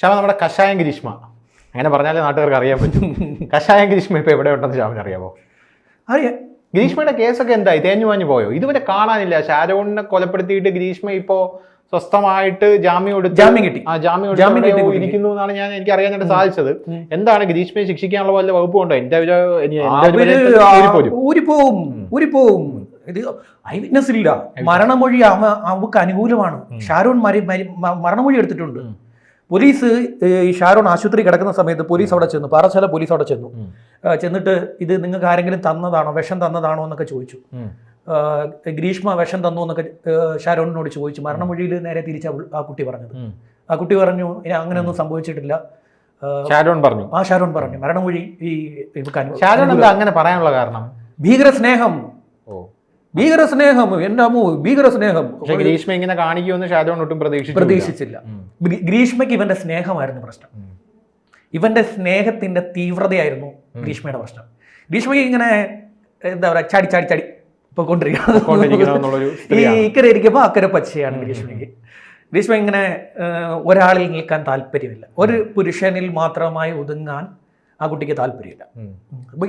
ശ്യാമ നമ്മുടെ കഷായം ഗ്രീഷ്മ. അങ്ങനെ പറഞ്ഞാലേ നാട്ടുകാർക്ക് അറിയാൻ പറ്റും. കഷായം ഗ്രീഷ്മ ഇപ്പോൾ എവിടെ ഉണ്ടെന്ന് ശ്യാമിന് അറിയാമോ അറിയാം. ഗ്രീഷ്മയുടെ കേസൊക്കെ എന്തായി? തേഞ്ഞു മാഞ്ഞു പോയോ? ഇതുവരെ കാണാനില്ല. ഷാരോണിനെ കൊലപ്പെടുത്തിയിട്ട് ഗ്രീഷ്മ ഇപ്പോ സ്വസ്ഥമായിട്ട് ജാമ്യം എടുത്ത് ജാമ്യം കിട്ടി. ആ ജാമ്യം ജാമ്യം കിട്ടി ഇരിക്കുന്നു എന്നാണ് ഞാൻ എനിക്ക് അറിയാനായിട്ട് സാധിച്ചത്. എന്താണ് ഗ്രീഷ്മയെ ശിക്ഷിക്കാനുള്ള വല്ല വകുപ്പ് ഉണ്ടോ? എന്റെ ഒരു. ഊരിപ്പോവും. ഊരിപ്പോവും. ഇത് ഐ മരണമൊഴി അവ അവക്ക് അനുകൂലമാണ്. ഷാരോൺ മരി മരി- മരണമൊഴി എടുത്തിട്ടുണ്ട്. പോലീസ് ഈ ഷാരോൺ ആശുപത്രി കിടക്കുന്ന സമയത്ത് പോലീസ് അവിടെ ചെന്നു. പാറശാല പോലീസ് അവിടെ ചെന്നു. ചെന്നിട്ട് ഇത് നിങ്ങൾക്ക് ആരെങ്കിലും തന്നതാണോ? വിഷം തന്നതാണോ എന്നൊക്കെ ചോദിച്ചു. ഗ്രീഷ്മ വിഷം തന്നു എന്നൊക്കെ ഷാരോണിനോട് ചോദിച്ചു. മരണമൊഴിയിൽ നേരെ തിരിച്ച ആ കുട്ടി പറഞ്ഞത്. ആ കുട്ടി പറഞ്ഞു "ഇനി അങ്ങനെയൊന്നും സംഭവിച്ചിട്ടില്ല. ഷാരോൺ പറഞ്ഞു. ആ ഷാരോൺ പറഞ്ഞു. മരണമൊഴി ഈ ഷാരോൺ അങ്ങനെ പറയാനുള്ള കാരണം? ഭീകര സ്നേഹം ഓ. ഭീകര സ്നേഹം എന്റെ അമ്മു ഭീകര സ്നേഹം പക്ഷെ ഗ്രീഷ്മ ഇങ്ങനെ കാണിക്കുമെന്ന് ഷാരോൺ ഒട്ടും പ്രതീക്ഷിച്ചു പ്രതീക്ഷിച്ചില്ല ഗ്രീഷ്മയ്ക്ക് ഇവന്റെ സ്നേഹമായിരുന്നു പ്രശ്നം. ഇവന്റെ സ്നേഹത്തിന്റെ തീവ്രതയായിരുന്നു ഗ്രീഷ്മയുടെ പ്രശ്നം. ഗ്രീഷ്മയ്ക്ക് ഇങ്ങനെ എന്താ പറയാ ചാടി ചാടി ചാടി കൊണ്ടിരിക്കണം എന്നുള്ളൊരു ഈ ഇക്കരെ ഇരിക്കുമ്പോൾ അക്കരെ പച്ചയാണ് ഗ്രീഷ്മയ്ക്ക്. ഗ്രീഷ്മ ഇങ്ങനെ ഒരാളിൽ നിൽക്കാൻ താല്പര്യമില്ല. ഒരു പുരുഷനിൽ മാത്രമായി ഒതുങ്ങാൻ ആ കുട്ടിക്ക് താല്പര്യമില്ല.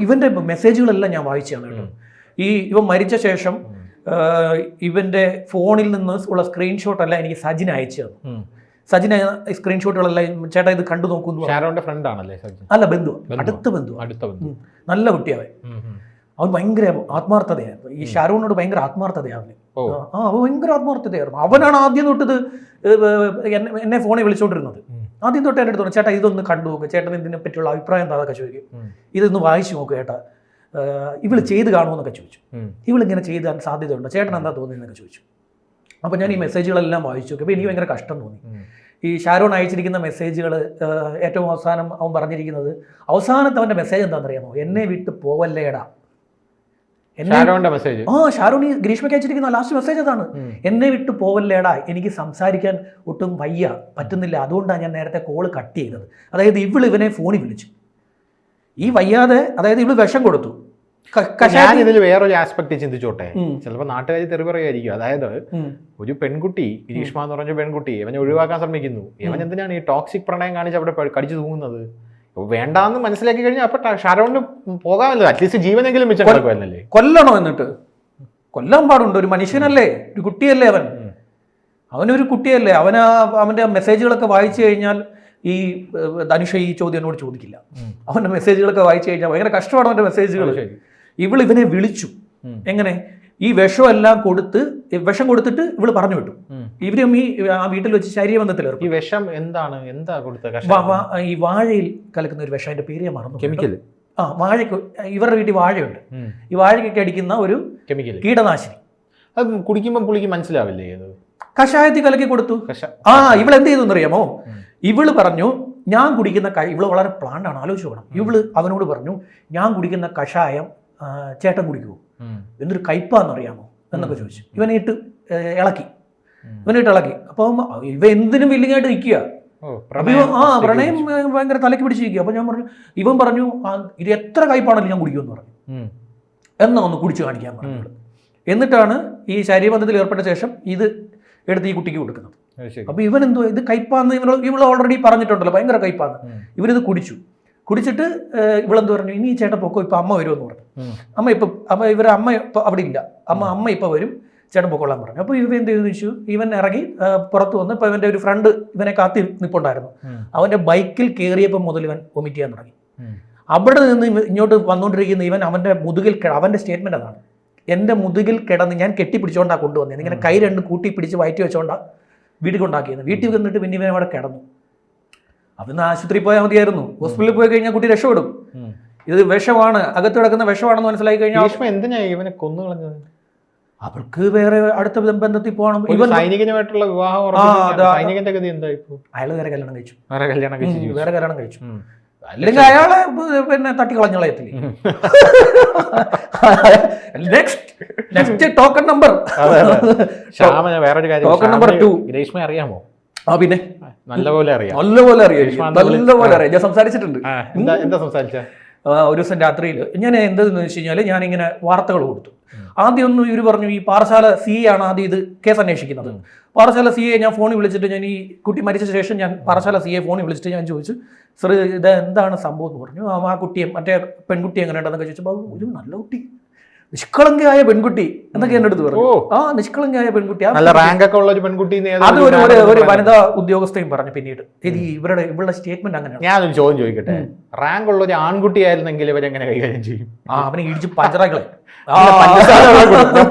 ഇവന്റെ മെസ്സേജുകളെല്ലാം ഞാൻ വായിച്ചാണ് കേട്ടോ. ഈ ഇവ മരിച്ച ശേഷം ഇവന്റെ ഫോണിൽ നിന്ന് ഉള്ള സ്ക്രീൻഷോട്ട് അല്ല എനിക്ക് സജിൻ അയച്ചു തന്നു സജിൻ സ്ക്രീൻഷോട്ടുകളല്ല ചേട്ടാ ഇത് കണ്ടു നോക്കുന്നു ഷാരോന്റെ ഫ്രണ്ട് ആണല്ലേ അല്ല ബന്ധു. അടുത്ത ബന്ധു അടുത്ത ബന്ധു നല്ല കുട്ടിയാവൻ. അവൻ ഭയങ്കര ആത്മാർത്ഥതയായിരുന്നു. ഈ ഷാരൂണിനോട് ഭയങ്കര ആത്മാർത്ഥതയാവില്ല ആ അവൻ ഭയങ്കര ആത്മാർത്ഥതയായിരുന്നു. അവനാണ് ആദ്യം തൊട്ടത് എന്നെ എന്നെ ഫോണിൽ വിളിച്ചോണ്ടിരുന്നത്. ആദ്യം തൊട്ട് എന്റെ അടുത്ത് ചേട്ടാ ഇതൊന്ന് കണ്ടു നോക്ക്. ചേട്ടൻ ഇതിനെ പറ്റിയുള്ള അഭിപ്രായം എന്താ? അതൊക്കെ ചോദിക്കും. ഇതൊന്ന് വായിച്ചു നോക്ക് ചേട്ടാ. ഇവൾ ചെയ്ത് കാണുമെന്നൊക്കെ ചോദിച്ചു. ഇവളിങ്ങനെ ചെയ്താൻ സാധ്യതയുണ്ടോ? ചേട്ടൻ എന്താ തോന്നിയെന്നൊക്കെ ചോദിച്ചു. അപ്പോൾ ഞാൻ ഈ മെസ്സേജുകളെല്ലാം വായിച്ചു നോക്കി. അപ്പോൾ എനിക്ക് ഭയങ്കര കഷ്ടം തോന്നി. ഈ ഷാരോൺ അയച്ചിരിക്കുന്ന മെസ്സേജുകൾ ഏറ്റവും അവസാനം അവൻ പറഞ്ഞിരിക്കുന്നത് അവസാനത്തെ അവന്റെ മെസ്സേജ് എന്താണെന്നറിയാമോ? എന്നെ വിട്ട് പോവല്ലേടാ. മെസ്സേജ്? ആ ഷാരോൺ ഈ ഗ്രീഷ്മയ്ക്ക് അയച്ചിരിക്കുന്ന ലാസ്റ്റ് മെസ്സേജ് അതാണ്. എന്നെ വിട്ട് പോവല്ലേടാ. എനിക്ക് സംസാരിക്കാൻ ഒട്ടും വയ്യ പറ്റുന്നില്ല. അതുകൊണ്ടാണ് ഞാൻ നേരത്തെ കോൾ കട്ട് ചെയ്തത്. അതായത് ഇവൾ ഇവനെ ഫോണിൽ വിളിച്ചു. ഈ വയ്യാതെ അതായത് ഇവൾ വിഷം കൊടുത്തു. ഞാൻ ഇതിൽ വേറൊരു ആസ്പെക്ട് ചിന്തിച്ചോട്ടെ. ചിലപ്പോൾ നാട്ടുകാരി തെറി പറയുമായിരിക്കും. അതായത് ഒരു പെൺകുട്ടി ഗ്രീഷ്മ എന്ന് പറഞ്ഞ പെൺകുട്ടി ഇവനെ ഒഴിവാക്കാൻ ശ്രമിക്കുന്നു. ഇവൻ എന്തിനാണ് ഈ ടോക്സിക് പ്രണയം കാണിച്ച് അവിടെ കടിച്ചു തൂങ്ങുന്നത്? വേണ്ടാന്ന് മനസ്സിലാക്കി കഴിഞ്ഞാൽ അപ്പൊ ഷാരോണിന് പോകാമല്ലോ. അറ്റ്ലീസ്റ്റ് ജീവനെങ്കിലും കിടക്കുമല്ലേ കൊല്ലണോ എന്നിട്ട്? കൊല്ലാൻ പാടുണ്ട്. ഒരു മനുഷ്യനല്ലേ? ഒരു കുട്ടിയല്ലേ അവൻ. അവനൊരു കുട്ടിയല്ലേ? അവന് അവന്റെ അവന്റെ മെസ്സേജുകളൊക്കെ വായിച്ചു കഴിഞ്ഞാൽ ഈ ധനുഷ ഈ ചോദ്യം എന്നോട് ചോദിക്കില്ല. അവന്റെ അവന്റെ മെസ്സേജുകളൊക്കെ വായിച്ചു കഴിഞ്ഞാൽ ഭയങ്കര കഷ്ടമാണ് അവന്റെ മെസ്സേജുകൾ ഇവൾ ഇവനെ വിളിച്ചു. എങ്ങനെ? ഈ വിഷമെല്ലാം കൊടുത്ത് വിഷം കൊടുത്തിട്ട് ഇവൾ പറഞ്ഞു വിട്ടു. ഇവരും ഈ ആ വീട്ടിൽ വെച്ച് ശരീരബന്ധത്തിൽ ഈ വിഷം എന്താണ്? എന്താ കൊടുത്ത ഈ വാഴയിൽ കലക്കുന്ന ഒരു വിഷം അതിന്റെ പേര് ഞാൻ മറന്നു കെമിക്കൽ ആ വാഴയ്ക്ക് ഇവരുടെ വീട്ടിൽ വാഴയുണ്ട്. ഈ വാഴയ്ക്കൊക്കെ അടിക്കുന്ന ഒരു കെമിക്കൽ കീടനാശിനി. അത് കുടിക്കുമ്പോൾ പുള്ളിക്ക് മനസ്സിലാവില്ലേ കഷായത്തിൽ കലക്കി കൊടുത്തു. ആ ഇവൾ എന്ത് ചെയ്തു അറിയാമോ ഉം. ഇവൾ പറഞ്ഞു ഞാൻ കുടിക്കുന്ന ക ഇവൾ വളരെ പ്ലാൻഡാണ് ആലോചിച്ച് വേണം ഇവൾ അവനോട് പറഞ്ഞു ഞാൻ കുടിക്കുന്ന കഷായം ചേട്ടൻ കുടിക്കുമോ എന്തൊരു കയ്പാന്ന് കയ്പാന്നറിയാമോ? എന്നൊക്കെ ചോദിച്ചു. ഇവനായിട്ട് ഇളക്കി. ഇവനായിട്ട് ഇളക്കി. അപ്പം ഇവ എന്തിനും വില്ലിങ് ആയിട്ട് നിൽക്കുക. അപ്പൊ ആ പ്രണയം ഭയങ്കര തലയ്ക്ക് പിടിച്ചിരിക്കുക അപ്പൊ ഞാൻ പറഞ്ഞു ഇവൻ പറഞ്ഞു ഇത് എത്ര കയ്പാണെങ്കിലും ഞാൻ കുടിക്കുമെന്ന് പറഞ്ഞു. എന്നാ ഒന്ന് കുടിച്ചു കാണിക്കാൻ പറഞ്ഞു എന്നിട്ടാണ് ഈ ശരീരബന്ധത്തിൽ ഏർപ്പെട്ട ശേഷം ഇത് എടുത്ത് ഈ കുട്ടിക്ക് കൊടുക്കുന്നത്. അപ്പൊ ഇവൻ എന്തോ ഇത് കയ്പാന്ന് ഇവൾ ഇവൾ ഓൾറെഡി പറഞ്ഞിട്ടുണ്ടല്ലോ ഭയങ്കര കയ്പാന്ന്. ഇവരിത് കുടിച്ചു. കുടിച്ചിട്ട് ഇവളെന്ത് പറഞ്ഞു ഇനി ഈ ചേട്ടൻ പൊക്കോ ഇപ്പൊ അമ്മ വരുമെന്ന് പറഞ്ഞു. അമ്മ ഇപ്പൊ അപ്പൊ ഇവരെ അമ്മ ഇപ്പൊ അവിടെ ഇല്ല അമ്മ അമ്മ ഇപ്പൊ വരും ചേട്ടൻ പൊക്കോളാൻ പറഞ്ഞു. അപ്പോൾ ഇവ എന്ത് ചെയ്തു വെച്ചു ഇവൻ ഇറങ്ങി പുറത്തു വന്ന് ഇപ്പൊ ഇവന്റെ ഒരു ഫ്രണ്ട് ഇവനെ കാത്തി നിപ്പുണ്ടായിരുന്നു. ഉം. അവന്റെ ബൈക്കിൽ കയറിയപ്പോൾ മുതൽ ഇവൻ വൊമിറ്റ് ചെയ്യാൻ തുടങ്ങി. അവിടെ നിന്ന് ഇങ്ങോട്ട് വന്നുകൊണ്ടിരിക്കുന്ന ഇവൻ അവന്റെ മുതുകിൽ അവന്റെ സ്റ്റേറ്റ്മെന്റ് അതാണ്. എന്റെ മുതുകിൽ കിടന്ന് ഞാൻ കെട്ടിപ്പിടിച്ചോണ്ടാ കൊണ്ടുവന്നത് ഇങ്ങനെ കൈ രണ്ട് കൂട്ടി പിടിച്ച് വയറ്റി വെച്ചോണ്ടാ വീട്ടിൽ കൊണ്ടാക്കിയത് വീട്ടിൽ വന്നിട്ട് പിന്നെ ഇവൻ അവിടെ കിടന്നു. അവിടുന്ന് ആശുപത്രിയിൽ പോയാൽ മതിയായിരുന്നു. ഹോസ്പിറ്റലിൽ പോയി കഴിഞ്ഞാൽ കുട്ടി രക്ഷപ്പെടും. ഇത് വിഷമാണ് അകത്ത് കിടക്കുന്ന വിഷമാണെന്ന് മനസ്സിലാക്കി കഴിഞ്ഞാൽ എന്തിനാ ഇവനെ കൊന്നു കളഞ്ഞത്? അവർക്ക് വേറെ അടുത്ത ബന്ധത്തിൽ പോകണം. ഇവൻ സൈനികനുമായിട്ടുള്ള വിവാഹം സൈനികന്റെ ഗതി എന്തായി അയാൾ വേറെ കല്യാണം കഴിച്ചു. വേറെ കല്യാണം കഴിച്ചു. വേറെ കല്യാണം കഴിച്ചു. അല്ലെങ്കിൽ അയാളെ പിന്നെ തട്ടിക്കളഞ്ഞളയത്തില്ലേ. നെക്സ്റ്റ് നെക്സ്റ്റ് ടോക്കൺ നമ്പർ വേറൊരു കാര്യം Token number ശ്യാമിന് two. അറിയാമോ? ആ പിന്നെ? നല്ലപോലെ അറിയാം. നല്ലപോലെ അറിയാം. ഗ്രീഷ്മ നല്ലപോലെ അറിയാം. ഞാൻ സംസാരിച്ചിട്ടുണ്ട്. എന്താ സംസാരിച്ച? ഒരു ദിവസം രാത്രിയിൽ ഞാൻ എന്തെന്ന് വെച്ച് കഴിഞ്ഞാൽ ഞാനിങ്ങനെ വാർത്തകൾ കൊടുത്തു. ആദ്യം ഒന്ന് ഇവർ പറഞ്ഞു ഈ പാറശാല സി ആണ് ആദ്യം ഇത് കേസ് അന്വേഷിക്കുന്നത്. പാറശാല സി എ ഞാൻ ഫോണിൽ വിളിച്ചിട്ട് ഞാൻ ഈ കുട്ടി മരിച്ച ശേഷം ഞാൻ പാറശാല സി എ ഫോണിൽ വിളിച്ചിട്ട് ഞാൻ ചോദിച്ചു സർ ഇത് എന്താണ് സംഭവം? എന്ന് പറഞ്ഞു. ആ, കുട്ടിയെ മറ്റേ പെൺകുട്ടി എങ്ങനെ ഉണ്ടെന്നൊക്കെ ചോദിച്ചപ്പോൾ ഒരു നല്ല കുട്ടി. നിഷ്കളങ്കയായ പെൺകുട്ടി എന്നൊക്കെ എന്റെ അടുത്ത് പറഞ്ഞു. ആ നിഷ്കളങ്കയായ പെൺകുട്ടി. നല്ല റാങ്ക് ഒക്കെ ഉള്ള ഒരു പെൺകുട്ടി അത് ഒരു ഒരു വനിതാ ഉദ്യോഗസ്ഥയും പറഞ്ഞു പിന്നീട്. ഇത് ഇവരുടെ ഇവരുടെ സ്റ്റേറ്റ്മെന്റ് അങ്ങനെയാണ്. ഞാനൊരു ചോദ്യം ചോദിക്കട്ടെ? റാങ്ക് ഉള്ള ഒരു ആൺകുട്ടി ആയിരുന്നെങ്കിൽ ഇവരെങ്ങനെ കൈകാര്യം ചെയ്യും? ആ അവനെ ഇടിച്ച് പഞ്ചറാക്കളെ.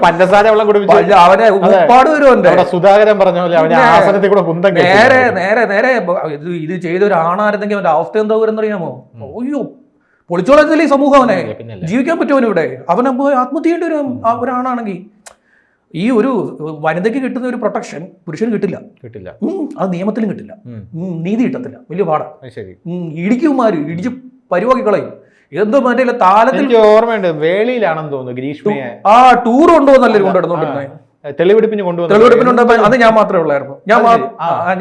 പഞ്ചസാര വെള്ളം കുടിപ്പിച്ച് അവനെ ഒരുപാട് സുധാകരൻ പറഞ്ഞ പോലെ അവനെ ആസനത്തിൽ കൂടെ കുന്തം. നേരെ നേരെ നേരെ ഇത് ഇത് ചെയ്ത ഒരു ആണായിരുന്നെങ്കിൽ അവന്റെ അവസ്ഥ എന്താ വരുന്നറിയാമോ? അയ്യോ പൊളിച്ചോളത്തില്ല ഈ സമൂഹം അവനെ? ജീവിക്കാൻ പറ്റുമോ ഇവിടെ അവൻ ആത്മഹത്യ ചെയ്യേണ്ട ഒരു ഒരാണാണെങ്കിൽ ഈ ഒരു വനിതയ്ക്ക് കിട്ടുന്ന ഒരു പ്രൊട്ടക്ഷൻ പുരുഷന് കിട്ടില്ല. കിട്ടില്ല. അത് നിയമത്തിലും കിട്ടില്ല. നീതി കിട്ടത്തില്ല. വലിയ പാടാണ് ശരി. ഇടിക്കുമാര് ഇടിച്ച് പരിവാക്കി കളയും എന്തോ മറ്റേ താലത്തിൽ ഓർമ്മയുണ്ട് വേളിയിലാണെന്ന് തോന്നുന്നു ഗ്രീഷ്മയെ. ആ ടൂർ കൊണ്ടുപോകുന്നല്ലേ കൊണ്ടുവരുന്നോണ്ടിരുന്നത് ആ, തെളിവെടുപ്പിന് കൊണ്ടുവന്നു തെളിവെടുപ്പിന് അത് ഞാൻ മാത്രമേ ഉള്ളായിരുന്നു. ഞാൻ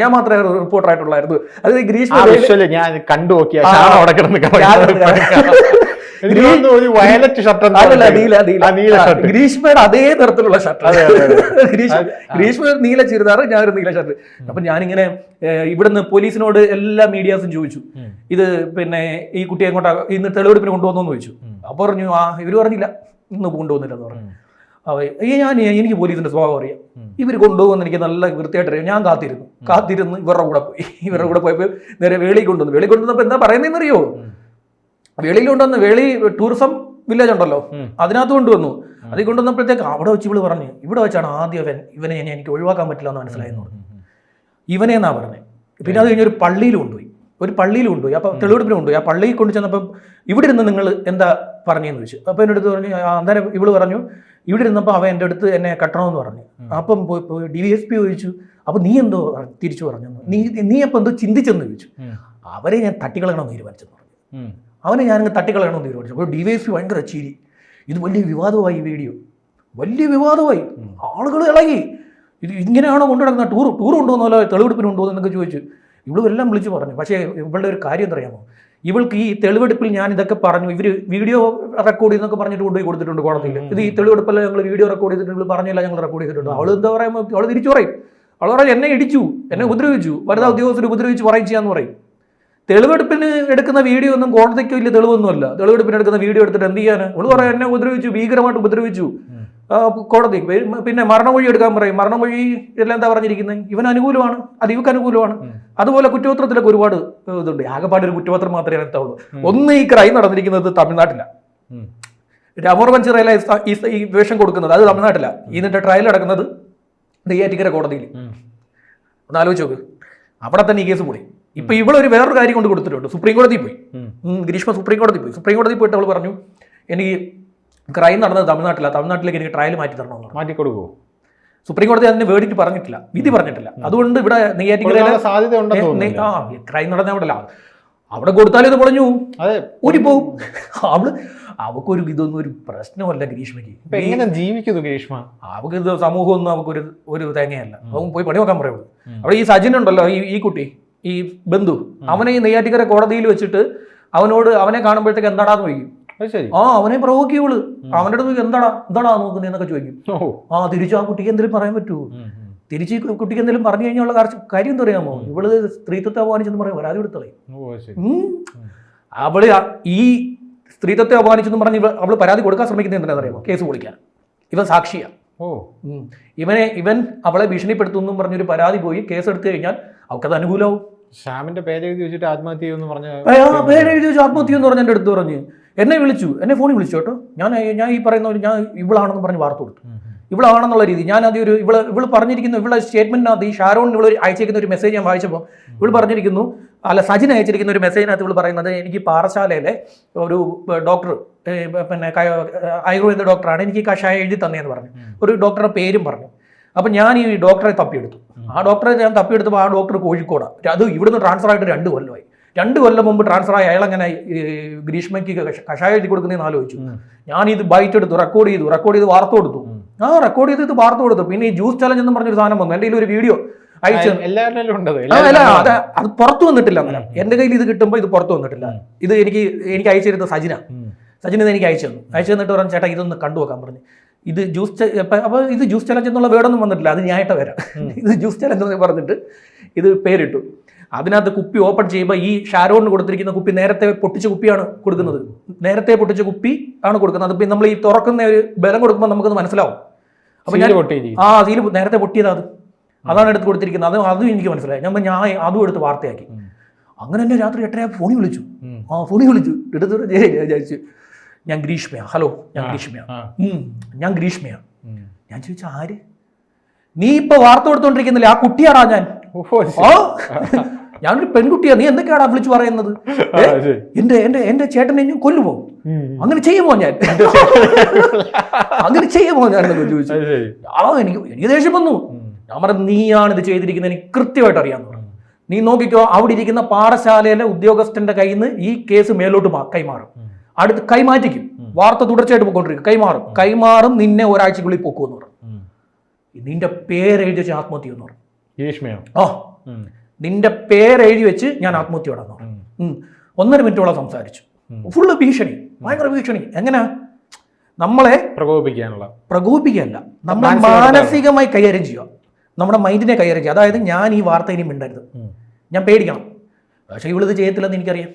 ഞാൻ മാത്രമേ റിപ്പോർട്ടർ ആയിട്ടുള്ളായിരുന്നു അത് ഗ്രീഷ്മ ഞാൻ കണ്ടു നോക്കിയ. അവിടെ കിടന്ന് ഒരു വയലറ്റ് ഷർട്ട് ഗ്രീഷ്മയുടെ അതേ തരത്തിലുള്ള ഷർട്ട്. ഗ്രീഷ്മ ഒരു നീല ചുരിദാർ ഞാനൊരു നീല ഷർട്ട് അപ്പൊ ഞാനിങ്ങനെ ഇവിടുന്ന് പോലീസിനോട് എല്ലാ മീഡിയാസും ചോദിച്ചു. ഇത് പിന്നെ ഈ കുട്ടിയെ എങ്ങോട്ടാ ഇന്ന് തെളിവെടുപ്പിന് കൊണ്ടുവന്നു ചോദിച്ചു. അപ്പൊ പറഞ്ഞു ആ ഇവർ പറഞ്ഞില്ല. ഇന്ന് കൊണ്ടുവന്നില്ലെന്ന് പറഞ്ഞു. ഈ ഞാൻ എനിക്ക് പോലീസിന്റെ സ്വഭാവം അറിയാം. ഇവർ കൊണ്ടുപോകുന്ന എനിക്ക് നല്ല വൃത്തിയായിട്ട് അറിയാം. ഞാൻ കാത്തിരുന്നു. കാത്തിരുന്ന് ഇവരുടെ കൂടെ പോയി. ഇവരുടെ കൂടെ പോയപ്പോൾ നേരെ വേളി കൊണ്ടുവന്നു. വേളി കൊണ്ടുവന്നപ്പോൾ എന്താ പറയുന്നതെന്ന് അറിയോ. വേളിയിൽ കൊണ്ടുവന്ന് വേളി ടൂറിസം വില്ലേജ് ഉണ്ടല്ലോ. അതിനകത്ത് കൊണ്ടുവന്നു. അതിൽ കൊണ്ടുവന്നപ്പോഴത്തേക്ക് അവിടെ വെച്ച് ഇവൾ പറഞ്ഞു ഇവിടെ വെച്ചാണ് ആദ്യം അവൻ ഇവനെ ഞാൻ എനിക്ക് ഒഴിവാക്കാൻ പറ്റില്ല എന്ന് മനസ്സിലായെന്ന് പറഞ്ഞു. ഇവനെ എന്നാ പറഞ്ഞത് പിന്നെ അത് കഴിഞ്ഞ് ഒരു പള്ളിയിൽ കൊണ്ടുപോയി. ഒരു പള്ളിയിൽ കൊണ്ടുപോയി. അപ്പൊ തെളിവെടുപ്പിന് കൊണ്ടുപോയി. ആ പള്ളിയിൽ കൊണ്ടു ചെന്നപ്പം ഇവിടെ ഇരുന്ന് നിങ്ങൾ എന്താ പറഞ്ഞെന്ന് ചോദിച്ചു. അപ്പൊ എന്റെ അടുത്ത് പറഞ്ഞു "ആ, അന്നേരം ഇവൾ പറഞ്ഞു ഇവിടെ ഇരുന്നപ്പോൾ അവൻ എന്റെ അടുത്ത് എന്നെ കട്ടണമെന്ന് പറഞ്ഞു. അപ്പം ഡി വി എസ് പി ചോദിച്ചു അപ്പം നീ എന്തോ തിരിച്ചു പറഞ്ഞു? നീ നീ അപ്പം എന്തോ ചിന്തിച്ചെന്ന് ചോദിച്ചു. അവരെ ഞാൻ തട്ടിക്കളയണമെന്ന് തീരുമാനിച്ചെന്ന് പറഞ്ഞു. അവനെ ഞാനങ്ങ് തട്ടിക്കളയണമെന്ന് തീരുമാനിച്ചു. അപ്പോൾ ഡി വി എസ് പി ഭയങ്കര ചിരി. ഇത് വലിയ വിവാദമായി വീഡിയോ. വലിയ വിവാദമായി. ആളുകൾ ഇളകി. ഇത് ഇങ്ങനെയാണോ കൊണ്ടു നടക്കുന്നത് ടൂർ ടൂർ കൊണ്ടുവന്നല്ലോ തെളിവെടുപ്പിന് എന്നൊക്കെ ചോദിച്ചു. ഇവളും എല്ലാം വിളിച്ചു പറഞ്ഞു. പക്ഷേ ഇവളുടെ ഒരു കാര്യം എന്തറിയാമോ ഇവൾക്ക് ഈ തെളിവെടുപ്പിൽ ഞാൻ ഇതൊക്കെ പറഞ്ഞു. ഇവർ വീഡിയോ റെക്കോർഡ് ചെയ്തെന്നൊക്കെ പറഞ്ഞിട്ട് കൊണ്ടുപോയി കൊടുത്തിട്ടുണ്ട് കോടതിയിൽ ഇത് ഈ തെളിവെടുപ്പല്ല ഞങ്ങൾ വീഡിയോ റെക്കോർഡ് ചെയ്തിട്ടുണ്ട് പറഞ്ഞില്ല ഞങ്ങൾ റെക്കോർഡ് ചെയ്തിട്ടുണ്ട്. അവൾ എന്താ പറയുമ്പോൾ അവൾ തിരിച്ചു പറയും. അവൾ പറയും എന്നെ ഇടിച്ചു എന്നെ ഉപദ്രവിച്ചു വനിതാ ഉദ്യോഗസ്ഥർ ഉപദ്രവിച്ച് പറയും ചെയ്യാന്ന് പറയും. തെളിവെടുപ്പിന് എടുക്കുന്ന വീഡിയോ ഒന്നും കോടതിക്ക് വലിയ തെളിവൊന്നുമല്ല. തെളിവെടുപ്പിന് എടുക്കുന്ന വീഡിയോ എടുത്തിട്ട് എന്ത് ചെയ്യാൻ അവൾ പറയാം എന്നെ ഉപദ്രവിച്ചു ഭീകരമായിട്ട് ഉപദ്രവിച്ചു. കോടതി. പിന്നെ മരണമൊഴി എടുക്കാൻ പറയും. മരണമൊഴി ഇതെല്ലാം എന്താ പറഞ്ഞിരിക്കുന്നത് ഇവൻ അനുകൂലമാണ്. അത് ഇവക്ക് അനുകൂലമാണ്. അതുപോലെ കുറ്റപത്രത്തിലൊക്കെ ഒരുപാട് ഇതുണ്ട്. ആകെപ്പാട് ഒരു കുറ്റപത്രം മാത്രമേ എത്താവുള്ളൂ ഒന്ന് ഈ ക്രൈം നടന്നിരിക്കുന്നത് തമിഴ്നാട്ടിലാണ്. രാമോർ മഞ്ചിറയിലെ ഈ വേഷം കൊടുക്കുന്നത് അത് തമിഴ്നാട്ടിലാണ് ഇതിന്റെ ട്രയൽ നടക്കുന്നത് നെയ്യാറ്റിക്കര കോടതിയിൽ. ഒന്ന് ആലോചിച്ച് നോക്ക്. അവിടെ തന്നെ ഈ കേസ് പോയി ഇപ്പൊ ഇവളൊരു വേറൊരു കാര്യം കൊണ്ട് കൊടുത്തിട്ടുണ്ട്. സുപ്രീം കോടതി പോയി. ഗ്രീഷ്മ സുപ്രീം കോടതി പോയി. സുപ്രീം കോടതി പോയിട്ട് അവൾ പറഞ്ഞു എനിക്ക് ക്രൈം നടന്നത് തമിഴ്നാട്ടിലാണ് തമിഴ്നാട്ടിലേക്ക് എനിക്ക് ട്രയൽ മാറ്റി തരണമെന്ന് മാറ്റി കൊടുക്കുമോ സുപ്രീം കോടതി അതിന് വേർഡിറ്റ് പറഞ്ഞിട്ടില്ല. വിധി പറഞ്ഞിട്ടില്ല. അതുകൊണ്ട് ഇവിടെ നെയ്യാറ്റിക്കരയിലെ ആ ക്രൈം നടന്ന അവിടെ അവിടെ കൊടുത്താലും ഇത് പറഞ്ഞു അതെ. ഊരിപ്പോവും അവൾ അവക്കൊരു ഇതൊന്നും ഒരു പ്രശ്നമല്ല ഗ്രീഷ്മയ്ക്ക്. എങ്ങനെ ജീവിക്കുന്നു ഗ്രീഷ്മ? അവക്ക് ഇത് സമൂഹമൊന്നും അവക്കൊരു ഒരു തേങ്ങയല്ല. അവൻ പോയി പണി നോക്കാൻ പറയുള്ളൂ. അവിടെ ഈ സജിൻ ഉണ്ടല്ലോ ഈ ഈ കുട്ടി ഈ ബന്ധു. അവനെ ഈ നെയ്യാറ്റിക്കര കോടതിയിൽ വെച്ചിട്ട് അവനോട് അവനെ കാണുമ്പോഴത്തേക്ക് എന്താടാന്ന് ചോദിക്കും. ആ അവനെ പ്രവോക്ക് അവന്റെ അവന്റെ അടുത്ത് എന്താടാ എന്താടാ നോക്കുന്നത് എന്നൊക്കെ ചോദിക്കും. ആ തിരിച്ചു ആ കുട്ടിക്ക് എന്തെങ്കിലും പറയാൻ പറ്റുമോ. തിരിച്ച് കുട്ടിക്ക് എന്തെങ്കിലും പറഞ്ഞു കഴിഞ്ഞാൽ കാര്യം എന്താ അറിയാമോ? ഇവൾ സ്ത്രീത്വത്തെ അപമാനിച്ചെന്ന് പറയാം അത് ശരി. അവൾ ഈ സ്ത്രീത്വത്തെ അപമാനിച്ചെന്ന് പറഞ്ഞ് ഇവൾ അവൾ പരാതി കൊടുക്കാൻ ശ്രമിക്കുന്നത് എന്താ അറിയാമോ? കേസ് പൊളിക്കാൻ. ഇവൻ സാക്ഷിയാ. ഓ. ഇവനെ ഇവൻ അവളെ ഭീഷണിപ്പെടുത്തുന്നു പറഞ്ഞൊരു പരാതി പോയി കേസ് എടുത്തു കഴിഞ്ഞാൽ അവൾക്കത് അനുകൂലമാവും ശ്യാമിന്റെ പേര് എഴുതി വെച്ചിട്ട് ആത്മഹത്യ എന്ന് പറഞ്ഞ പേര് എഴുതി വെച്ചു ആത്മഹത്യ എന്ന് പറഞ്ഞ എന്റെ അടുത്ത് പറഞ്ഞ്. എന്നെ വിളിച്ചു. എന്നെ ഫോണിൽ വിളിച്ചു കേട്ടോ. ഞാൻ ഞാൻ ഈ പറയുന്ന ഞാൻ ഇവളാണെന്ന് പറഞ്ഞ് വാർത്ത കൊടുത്തു. ഇവളാണെന്നുള്ള രീതി. ഞാൻ അതൊരു ഒരു ഇവൾ ഇവൾ പറഞ്ഞിരിക്കുന്നു ഇവളുടെ സ്റ്റേറ്റ്മെന്റിനകത്ത് ഈ ഷാരോൺ ഇവൾ അയച്ചിരിക്കുന്ന ഒരു മെസ്സേജ് ഞാൻ വായിച്ചപ്പോൾ ഇവൾ പറഞ്ഞിരിക്കുന്നു അല്ല സജിൻ അയച്ചിരിക്കുന്ന ഒരു മെസ്സേജിനകത്ത് ഇവൾ പറയുന്നത് എനിക്ക് പാറശാലയിലെ ഒരു ഡോക്ടർ പിന്നെ ആയുർവേദ ഡോക്ടറാണ് എനിക്ക് കഷായം എഴുതി തന്നെയെന്ന് പറഞ്ഞു. ഒരു ഡോക്ടറുടെ പേരും പറഞ്ഞു. അപ്പം ഞാൻ ഈ ഡോക്ടറെ തപ്പിയെടുത്തു. ആ ഡോക്ടറെ ഞാൻ തപ്പിയെടുത്തപ്പോൾ ആ ഡോക്ടർ കോഴിക്കോടാണ് അത് ഇവിടുന്ന് ട്രാൻസ്ഫർ ആയിട്ട് രണ്ട് കൊല്ലമായി. രണ്ട് കൊല്ലം മുമ്പ് ട്രാൻസ്ഫർ ആയി അയാൾ അങ്ങനെ ഗ്രീഷ്മയ്ക്ക് കഷ- കഷായം എഴുതി കൊടുക്കുന്നതെന്ന് ആലോചിച്ചു. ഞാൻ ഇത് ബൈറ്റ് എടുത്തു റെക്കോർഡ് ചെയ്തു റെക്കോർഡ് ചെയ്ത് വാർത്ത കൊടുത്തു. ആ റെക്കോർഡ് ചെയ്ത് ഇത് വാർത്ത കൊടുത്തു. പിന്നെ ഈ ജ്യൂസ് ചലഞ്ച് എന്ന് പറഞ്ഞൊരു സാധനം വന്നു. എന്റെ ഒരു വീഡിയോ അയച്ചു. അല്ല അത് അത് പുറത്തു വന്നിട്ടില്ല അങ്ങനെ. എന്റെ കയ്യിൽ ഇത് കിട്ടുമ്പോൾ ഇത് പുറത്തു വന്നിട്ടില്ല. ഇത് എനിക്ക് എനിക്ക് അയച്ചിരുന്ന സജിന. സജിന എനിക്ക് അയച്ചു തന്നു. അയച്ചു തന്നിട്ട് പറഞ്ഞു ചേട്ടാ ഇതൊന്ന് കണ്ടു വെക്കാൻ പറഞ്ഞു. ഇത് ജ്യൂസ് അപ്പോൾ ഇത് ജ്യൂസ് ചലഞ്ച് എന്നുള്ള വേർഡൊന്നും വന്നിട്ടില്ല. അത് ഞാനായിട്ട് വരാം. ഇത് ജ്യൂസ് ചലഞ്ച് എന്ന് പറഞ്ഞിട്ട് ഇത് പേരിട്ടു. അതിനകത്ത് കുപ്പി ഓപ്പൺ ചെയ്യുമ്പോൾ ഈ ഷാരോണിന് കൊടുത്തിരിക്കുന്ന കുപ്പി നേരത്തെ പൊട്ടിച്ച കുപ്പിയാണ് കൊടുക്കുന്നത്. നേരത്തെ പൊട്ടിച്ച കുപ്പി ആണ് കൊടുക്കുന്നത്. അതിപ്പോൾ നമ്മൾ ഈ തുറക്കുന്ന ഒരു ബലം കൊടുക്കുമ്പോൾ നമുക്കത് മനസ്സിലാവും. അപ്പം ഞാൻ ആ അതിൽ നേരത്തെ പൊട്ടിയത് അത്. അതാണ് എടുത്ത് കൊടുത്തിരിക്കുന്നത്. അത് അതും എനിക്ക് മനസ്സിലായി. ഞാൻ ഞാൻ അതും എടുത്ത് വാർത്തയാക്കി. അങ്ങനെ തന്നെ രാത്രി എട്ടര ഫോണിൽ വിളിച്ചു. ആ ഫോണിൽ വിളിച്ചു. എടുത്ത് വിചാരിച്ചു ഞാൻ ഗ്രീഷ്മയാണ് ഹലോ ഞാൻ ഗ്രീഷ്മയാണ് ഞാൻ ഗ്രീഷ്മയാണ് ഞാൻ ചോദിച്ചു ആര്? നീ ഇപ്പൊ വാർത്ത കൊടുത്തോണ്ടിരിക്കുന്നില്ലേ? ആ കുട്ടിയാടാ ഞാൻ. ആ? ഞാനൊരു പെൺകുട്ടിയാ. നീ എന്തൊക്കെയാടാ വിളിച്ചു പറയുന്നത്. എന്റെ എന്റെ എന്റെ ചേട്ടനെ ഞാൻ കൊല്ലുമോ ഉം. അങ്ങനെ ചെയ്യുമോ ഞാൻ? അങ്ങനെ ചെയ്യുമോ ഞാൻ എന്നൊക്കെ ചോദിച്ചു ആ എനിക്ക് എനിക്ക് ദേഷ്യം വന്നു. ഞാൻ പറഞ്ഞു നീയാണ് ഇത് ചെയ്തിരിക്കുന്നത്. എനിക്ക് കൃത്യമായിട്ട് അറിയാമെന്ന് പറഞ്ഞു. നീ നോക്കിക്കോ അവിടെ ഇരിക്കുന്ന പാഠശാലയിലെ ഉദ്യോഗസ്ഥന്റെ കയ്യിൽ നിന്ന് ഈ കേസ് മേലോട്ട് കൈമാറും. അടുത്ത് കൈമാറ്റിക്കും. വാർത്ത തുടർച്ചയായിട്ട് പോയിക്കൊണ്ടിരിക്കും. കൈമാറും. കൈമാറും നിന്നെ ഒരാഴ്ചക്കുള്ളിൽ പോക്കുമെന്ന് പറഞ്ഞു. നിന്റെ പേരെഴുതി വെച്ച് ആത്മഹത്യ എന്ന് പറഞ്ഞു. ഗ്രീഷ്മയോ? ആ. നിന്റെ പേര് എഴുതി വെച്ച് ഞാൻ ആത്മഹത്യ നടന്നു. ഒന്നര മിനിറ്റോളം സംസാരിച്ചു. ഫുള്ള് ഭീഷണി. ഭയങ്കര ഭീഷണി. എങ്ങനെ? നമ്മളെ പ്രകോപിക്കാനുള്ള പ്രകോപിപ്പിക്കുകയല്ല നമ്മളെ മാനസികമായി കൈകാര്യം ചെയ്യുക. നമ്മുടെ മൈൻഡിനെ കൈകാര്യം ചെയ്യുക. അതായത് ഞാൻ ഈ വാർത്ത ഇനി മിണ്ടരുത്. ഞാൻ പേടിക്കണം. പക്ഷേ ഇവളിത് ചെയ്യത്തില്ലെന്ന് എനിക്കറിയാം.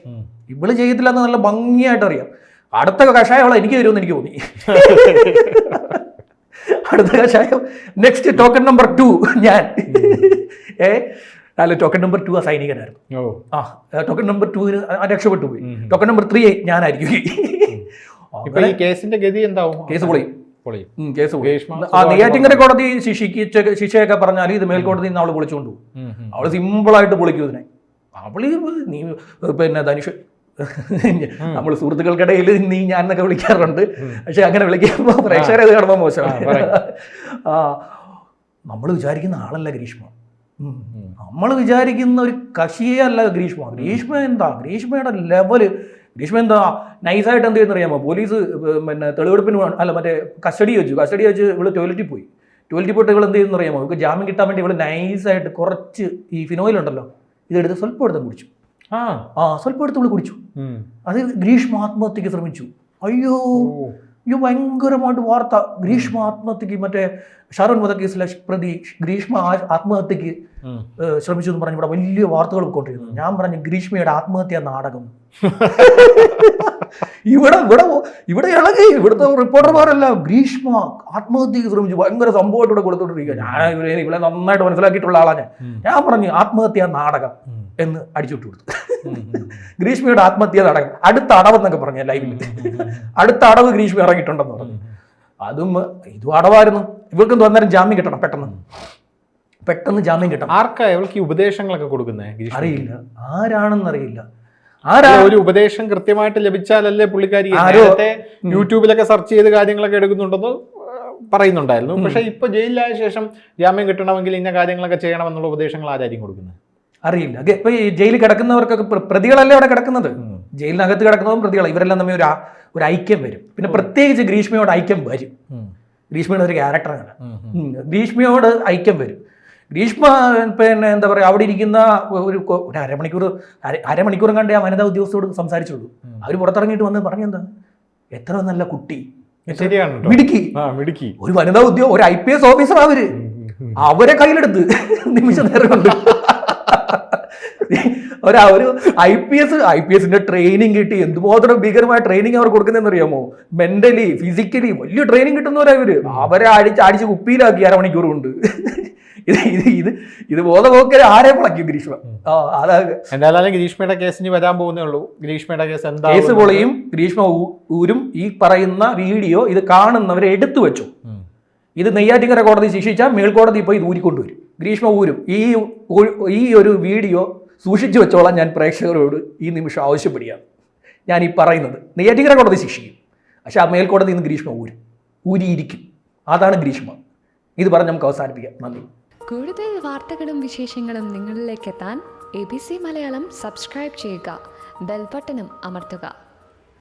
ഇവൾ ചെയ്യത്തില്ലെന്ന് നല്ല ഭംഗിയായിട്ട് അറിയാം. അടുത്ത കഷായം അവളെ എനിക്ക് തരുമെന്ന് എനിക്ക് തോന്നി. അടുത്ത കഷായം. നെക്സ്റ്റ് ടോക്കൺ നമ്പർ ടു ഞാൻ. ഏ? അല്ല ടോക്കൺ നമ്പർ ടു ആ സൈനികനായിരുന്നു. ആ ടോക്കൺ നമ്പർ ടുവിന് രക്ഷപ്പെട്ടു പോയി. ടോക്കൺ നമ്പർ ത്രീ ഞാനായിരിക്കും. കേസിന്റെ ഗതി എന്താവും? കേസ് പൊളിയും കേസ്. ആ നെയ്യാറ്റിങ്കര കോടതി ശിക്ഷിക്ക് ശിക്ഷയൊക്കെ പറഞ്ഞാൽ ഇത് മേൽക്കോടതി നിന്ന് അവൾ പൊളിച്ചുകൊണ്ട് പോകും. അവൾ സിമ്പിളായിട്ട് പൊളിക്കും ഇതിനെ. അവൾ നീ പിന്നെ ധനുഷ് നമ്മൾ സുഹൃത്തുക്കൾക്കിടയിൽ നീ ഞാൻ എന്നൊക്കെ വിളിക്കാറുണ്ട് പക്ഷെ അങ്ങനെ വിളിക്കുമ്പോൾ പ്രേക്ഷകരെ കാണുമ്പോ കാണുമ്പോൾ മോശമാണ്. ആ നമ്മൾ വിചാരിക്കുന്ന ആളല്ല ഗ്രീഷ്മ. നമ്മൾ വിചാരിക്കുന്ന ഒരു കക്ഷിയേ അല്ല ഗ്രീഷ്മ. ഗ്രീഷ്മ എന്താ? ഗ്രീഷ്മയുടെ ലെവൽ ഗ്രീഷ്മ എന്താ? നൈസായിട്ട് എന്ത് ചെയ്യുന്ന അറിയാമോ? പോലീസ് പിന്നെ തെളിവെടുപ്പിന് അല്ല മറ്റേ കസ്റ്റഡി വെച്ചു. കസ്റ്റഡി വെച്ച് ഇവൾ ടോയ്ലറ്റിൽ പോയി. ടോയ്ലറ്റിൽ പോയിട്ട് ഇവൾ എന്ത് ചെയ്യുന്ന അറിയാമോ? ഇവൾക്ക് ജാമ്യം കിട്ടാൻ വേണ്ടി ഇവൾ നൈസായിട്ട് കുറച്ച് ഈ ഫിനോയിൽ ഉണ്ടല്ലോ ഇതെടുത്ത് സ്വല്പം എടുത്ത് കുടിച്ചു. ആ. ആ സ്വല്പം എടുത്ത് ഇവൾ കുടിച്ചു. അത് ഗ്രീഷ്മ ആത്മഹത്യക്ക് ശ്രമിച്ചു. അയ്യോ. അയ്യോ ഭയങ്കരമായിട്ട് വാർത്ത. ഗ്രീഷ്മ ആത്മഹത്യക്ക് മറ്റേ ഷാരോൺ വധക്കേസിലെ പ്രതി ഗ്രീഷ്മ ആത്മഹത്യക്ക് ശ്രമിച്ചു എന്ന് പറഞ്ഞു ഇവിടെ വലിയ വാർത്തകൾ കൊണ്ടിരുന്നു. ഞാൻ പറഞ്ഞു ഗ്രീഷ്മയുടെ ആത്മഹത്യ നാടകം. ഇവിടെ ഇവിടെ ഇവിടെ ഇളകി ഇവിടുത്തെ റിപ്പോർട്ടർമാരെല്ലാം ഗ്രീഷ്മ ആത്മഹത്യക്ക് ശ്രമിച്ചു. ഭയങ്കര സംഭവമായിട്ട് ഇവിടെ കൊടുത്തോണ്ടിരിക്കുക ഞാൻ ഇവരെ ഇവിടെ നന്നായിട്ട് മനസ്സിലാക്കിയിട്ടുള്ള ആളാണ് ഞാൻ. ഞാൻ പറഞ്ഞു ആത്മഹത്യ നാടകം എന്ന് അടിച്ചുവിട്ടു കൊടുത്തു. ഗ്രീഷ്മയുടെ ആത്മഹത്യ നടക്കും അടുത്ത അടവെന്നൊക്കെ പറഞ്ഞു ലൈവിൽ അടുത്ത അടവ് ഗ്രീഷ്മ ഇറങ്ങിയിട്ടുണ്ടെന്ന് പറഞ്ഞു. അതും ഇതും അടവായിരുന്നു. ഇവർക്ക് എന്തോ അന്നേരം ജാമ്യം കിട്ടണം പെട്ടെന്ന്. പെട്ടെന്ന് ജാമ്യം കിട്ടണം. ആർക്കാ ഇവൾക്ക് ഈ ഉപദേശങ്ങളൊക്കെ കൊടുക്കുന്നേ ഗ്രീഷ്മ അറിയില്ല. ആരാണെന്നറിയില്ല ആരാ ഒരു ഉപദേശം കൃത്യമായിട്ട് ലഭിച്ചാലല്ലേ പുള്ളിക്കാരി നേരത്തെ യൂട്യൂബിലൊക്കെ സെർച്ച് ചെയ്ത് കാര്യങ്ങളൊക്കെ എടുക്കുന്നുണ്ടെന്ന് പറയുന്നുണ്ടായിരുന്നു. പക്ഷെ ഇപ്പൊ ജയിലിലായ ശേഷം ജാമ്യം കിട്ടണമെങ്കിൽ ഇന്ന കാര്യങ്ങളൊക്കെ ചെയ്യണമെന്നുള്ള ഉപദേശങ്ങൾ ആരായിരിക്കും കൊടുക്കുന്നത്? അറിയില്ല. അത് ഇപ്പൊ ഈ ജയിലിൽ കിടക്കുന്നവർക്കൊക്കെ പ്രതികളല്ലേ അവിടെ കിടക്കുന്നത്? ജയിലിനകത്ത് കിടക്കുന്നതും പ്രതികളാണ് ഇവരെല്ലാം തമ്മിൽ ഒരു ഒരു ഐക്യം വരും. പിന്നെ പ്രത്യേകിച്ച് ഗ്രീഷ്മയോട് ഐക്യം വരും. ഗ്രീഷ്മയുടെ ഒരു ക്യാരക്ടറാണ്. ഗ്രീഷ്മയോട് ഐക്യം വരും. ഗ്രീഷ്മ പിന്നെ എന്താ പറയുക അവിടെ ഇരിക്കുന്ന ഒരു ഒരു അരമണിക്കൂർ അര- അരമണിക്കൂറും കണ്ടേ ആ വനിതാ ഉദ്യോഗസ്ഥരോട് സംസാരിച്ചുള്ളൂ. അവർ പുറത്തിറങ്ങിയിട്ട് വന്ന് പറഞ്ഞെന്താ എത്ര നല്ല കുട്ടി. ശരിയാണ് മിടുക്കി. ഒരു വനിതാ ഉദ്യോഗ ഒരു ഐ പി എസ് ഓഫീസർ അവർ. അവരെ കയ്യിലെടുത്ത് നിമിഷ നേരം കൊണ്ട്. ഒരാ ഒരു I P S I P എസിന്റെ ട്രെയിനിങ് കിട്ടി. എന്തുമാത്രം ഭീകരമായ ട്രെയിനിങ് അവർ കൊടുക്കുന്നതെന്ന് അറിയാമോ മെന്റലി ഫിസിക്കലി വലിയ ട്രെയിനിങ് കിട്ടുന്നവരാ ഇവർ. അവരെ അടിച്ച് അടിച്ച് കുപ്പിയിലാക്കി അരമണിക്കൂർ കൊണ്ട്. ഇത് ഇത് ഇത് ഇത് ബോധപോക്കരെ ആരെ പിളയ്ക്കും ഗ്രീഷ്മ? അതാ. എന്തായാലും ഗ്രീഷ്മയുടെ കേസിന് വരാൻ പോകുന്നേ ഉള്ളൂ. ഗ്രീഷ്മയുടെ കേസ് എന്താ കേസ് പൊളിയും ഗ്രീഷ്മ ഊരും ഈ പറയുന്ന വീഡിയോ ഇത് കാണുന്നവരെ എടുത്തു വെച്ചു. ഇത് നെയ്യാറ്റിങ്കര കോടതി ശിക്ഷിച്ചാൽ മേൽക്കോടതി പോയി ഇത് ഊരിക്കൊണ്ടുവരും. ഗ്രീഷ്മ ഊരും. ഈ ഈ ഒരു വീഡിയോ സൂക്ഷിച്ചു വെച്ചോളാം ഞാൻ പ്രേക്ഷകരോട് ഈ നിമിഷം ആവശ്യപ്പെടുകയാണ്. ഞാൻ ഈ പറയുന്നത് നെയ്യാറ്റിങ്കര കോടതി ശിക്ഷിക്കും. പക്ഷെ ആ മേൽക്കോടതി ഇന്ന് ഗ്രീഷ്മ ഊരും. ഊരിയിരിക്കും. അതാണ് ഗ്രീഷ്മ. ഇത് പറഞ്ഞ് നമുക്ക് അവസാനിപ്പിക്കാം. നന്ദി. കൂടുതൽ വാർത്തകളും വിശേഷങ്ങളും നിങ്ങളിലേക്ക് എത്താൻ A B C Malayalam subscribe ചെയ്യുക. ബെൽബട്ടനും അമർത്തുക.